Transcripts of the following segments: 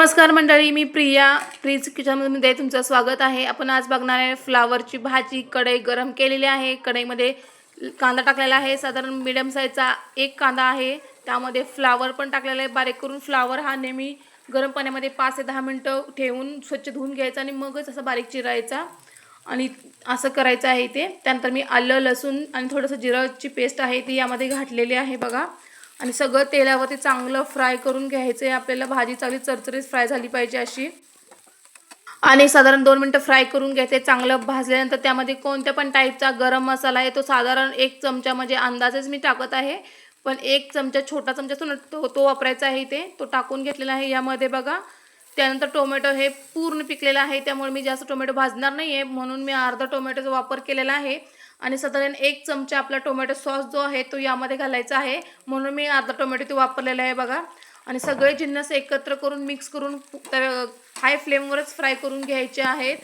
नमस्कार मंडळी मी प्रिया. प्रीज किचनमध्ये तुमचं स्वागत आहे. आपण आज बघणार आहे फ्लावरची भाजी कढई गरम केलेली आहे. कढईमध्ये कांदा टाकलेला आहे. साधारण मिडियम साईजचा एक कांदा आहे. त्यामध्ये फ्लावर पण टाकलेला आहे. बारीक करून फ्लावर हा नेहमी गरम पाण्यामध्ये पाच ते दहा मिनटं ठेवून स्वच्छ धुवून घ्यायचा आणि मगच असं बारीक चिरायचा आणि असं करायचं आहे ते. त्यानंतर मी आलं लसूण आणि थोडंसं जिराची पेस्ट आहे ती यामध्ये घातलेली आहे बघा. आणि सगळं तेलावरती चांगलं फ्राय करून घ्यायचं आहे. आपल्याला भाजी चांगली चरचरीत फ्राय झाली पाहिजे अशी. आणि साधारण दोन मिनटं फ्राय करून घ्यायचे चांगलं भाजल्यानंतर त्यामध्ये कोणत्या पण टाईपचा गरम मसाला आहे तो साधारण एक चमचा म्हणजे अंदाजच मी टाकत आहे. पण एक चमचा छोटा चमचा असतो ना तो तो वापरायचा आहे इथे. तो टाकून घेतलेला आहे यामध्ये बघा. त्यानंतर टोमॅटो हे पूर्ण पिकलेलं आहे त्यामुळे मी जास्त टोमॅटो भाजणार नाही आहे म्हणून मी अर्धा टोमॅटोचा वापर केलेला आहे. आणि साधारण एक चमचा आपला टोमॅटो सॉस जो आहे तो यामध्ये घालायचा आहे. म्हणून मी अर्धा टोमॅटो ते वापरलेला आहे बघा. आणि सगळे जिन्नस एकत्र करून मिक्स करून हाय फ्लेमवरच फ्राय करून घ्यायचे आहेत.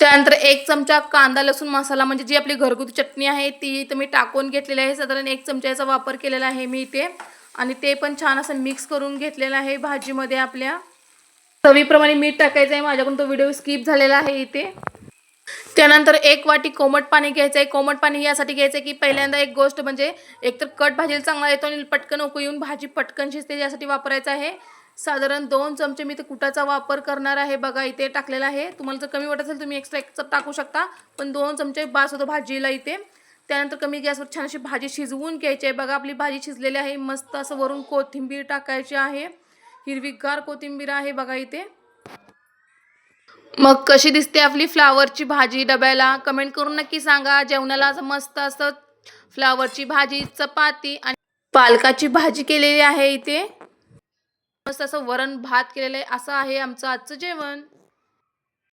त्यानंतर एक चमचा कांदा लसूण मसाला म्हणजे जी आपली घरगुती चटणी आहे ती इथं मी टाकून घेतलेली आहे. साधारण एक चमच्याचा वापर केलेला आहे मी इथे. आणि ते पण छान असं मिक्स करून घेतलेलं आहे भाजीमध्ये आपल्या. चवीप्रमाणे मीठ टाकायचं आहे. माझ्याकडून तो व्हिडिओ स्किप झालेला आहे इथे. त्यानंतर एक वाटी कोमट पाणी घ्यायचं आहे. कोमट पाणी यासाठी घ्यायचं आहे की पहिल्यांदा एक गोष्ट म्हणजे एकतर कट भाजीला चांगला येतो आणि पटकन उकळून येऊन भाजी पटकन शिजते यासाठी वापरायचं आहे. साधारण दोन चमचे मी ते कुटाचा वापर करणार आहे. बघा इथे टाकलेला आहे. तुम्हाला जर कमी वाटत असेल तुम्ही एक्स्ट्रा एक्स्ट्रा टाकू शकता. पण दोन चमचे बास होतो भाजीला इथे. त्यानंतर कमी गॅसवर छान अशी भाजी शिजवून घ्यायची आहे. बघा आपली भाजी शिजलेली आहे. मस्त असं वरून कोथिंबीर टाकायची आहे. हिरवीगार कोथिंबीर आहे बघा इथे. मग कशी दिसते आपली फ्लावरची भाजी डब्याला? कमेंट करून नक्की सांगा. जेवणाला असं मस्त असं फ्लावरची भाजी चपाती आणि पालकाची भाजी केलेली आहे इथे. मस्त असं वरण भात केलेलं आहे. असं आहे आमचं आजचं जेवण.